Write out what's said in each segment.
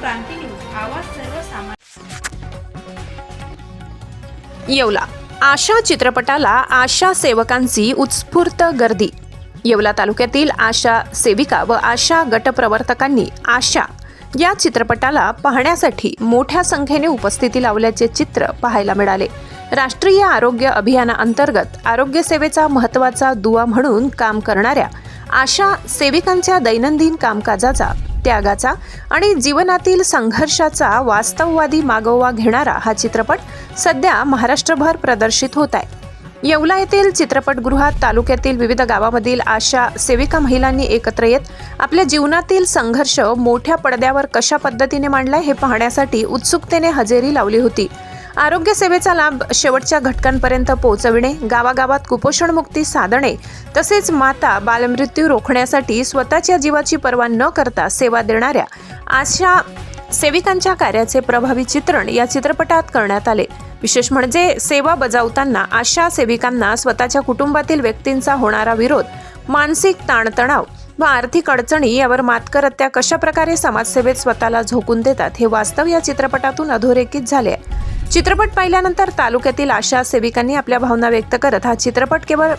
क्रांती news आवाज सर्वसामान्य. येवला. आशा चित्रपटाला आशा सेवकांची उत्स्फूर्त गर्दी. येवला तालुक्यातील आशा सेविका व आशा गटप्रवर्तकांनी आशा या चित्रपटाला पाहण्यासाठी मोठ्या संख्येने उपस्थिती लावल्याचे चित्र पाहायला मिळाले. राष्ट्रीय आरोग्य अभियानाअंतर्गत आरोग्य सेवेचा महत्त्वाचा दुवा म्हणून काम करणाऱ्या आशा सेविकांच्या दैनंदिन कामकाजाचा त्यागाचा आणि जीवनातील संघर्षाचा वास्तववादी मागोवा घेणारा हा चित्रपट सध्या महाराष्ट्रभर प्रदर्शित होत आहे. येवला येथील चित्रपटगृहात तालुक्यातील विविध गावामधील आशा सेविका महिलांनी एकत्र येत आपल्या जीवनातील संघर्ष मोठ्या पडद्यावर कशा पद्धतीने मांडलाय हे पाहण्यासाठी उत्सुकतेने हजेरी लावली होती. आरोग्य सेवेचा लाभ शेवटच्या घटकांपर्यंत पोहोचविणे गावागावात कुपोषणमुक्ती साधणे तसेच माता बालमृत्यू रोखण्यासाठी स्वतःच्या जीवाची पर्वा न करता सेवा देणाऱ्या आशा सेविकांच्या कार्याचे प्रभावी चित्रण या चित्रपटात करण्यात आले. विशेष म्हणजे सेवा बजावताना आशा सेविकांना स्वतःच्या कुटुंबातील व्यक्तींचा होणारा विरोध मानसिक ताणतणाव व आर्थिक अडचणी यावर मात करत त्या कशाप्रकारे समाजसेवेत स्वतःला झोकून देतात हे वास्तव या चित्रपटातून अधोरेखित झाले आहे. चित्रपट पाहिल्यानंतर तालुक्यातील आशा सेविकांनी आपल्या भावना व्यक्त करत हा चित्रपट केवळ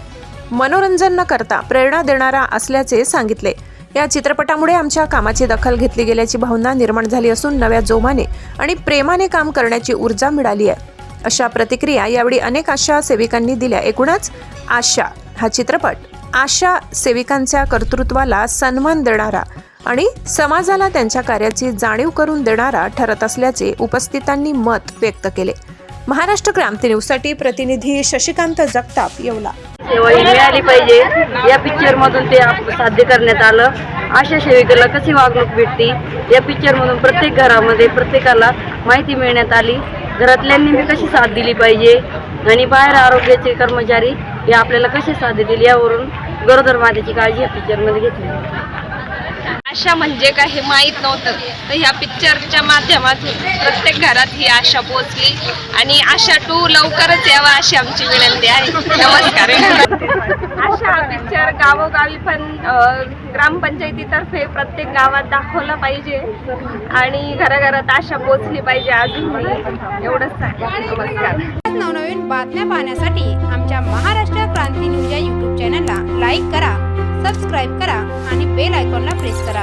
मनोरंजन न करता प्रेरणा देणारा असल्याचे सांगितले. या चित्रपटामुळे आमच्या कामाची दखल घेतली गेल्याची भावना निर्माण झाली असून नव्या जोमाने आणि प्रेमाने काम करण्याची ऊर्जा मिळाली आहे. अशा प्रतिक्रिया यावेळी अनेक आशा सेविकांनी दिल्या. एकूणच आशा हा चित्रपट आशा सेविकांच्या कर्तृत्वाला सन्मान देणारा आणि समाजाला त्यांच्या कार्याची जाणीव करून देणारा ठरत असल्याचे उपस्थितांनी मत व्यक्त केले. महाराष्ट्र क्रांती न्यूजसाठी प्रतिनिधी शशिकांत जगताप येवला. सेवा ही मिळाली पाहिजे. या पिक्चर मधून ते साध्य करण्यात आलं. अशा सेविकेला कशी वागणूक भेटते? या पिक्चर मधून प्रत्येक घरामध्ये प्रत्येकाला माहिती मिळण्यात आली. घरातल्यांनी मी कशी साथ दिली पाहिजे? आणि बाहेर आरोग्याचे कर्मचारी हे आपल्याला कशी साथ देतील? यावरून गरोदर मातेची काळजी या पिक्चरमध्ये घेतली. आशा म्हणजे काय हे माहीत नव्हतं. तर ह्या पिक्चरच्या माध्यमातून प्रत्येक घरात ही आशा पोहोचली. आणि आशा टू लवकरच यावा अशी आमची विनंती आहे. नमस्कार. आशा पिक्चर गावोगावी पण ग्रामपंचायतीतर्फे प्रत्येक गावात दाखवला पाहिजे. आणि घराघरात आशा पोहोचली पाहिजे अजून एवढंच आहे. नमस्कार. नवनवीन बातम्या पाहण्यासाठी आमच्या महाराष्ट्र क्रांती न्यूज या यूट्यूब चॅनलला लाईक करा सबस्क्राईब करा आणि बेल आयकॉनला प्रेस करा.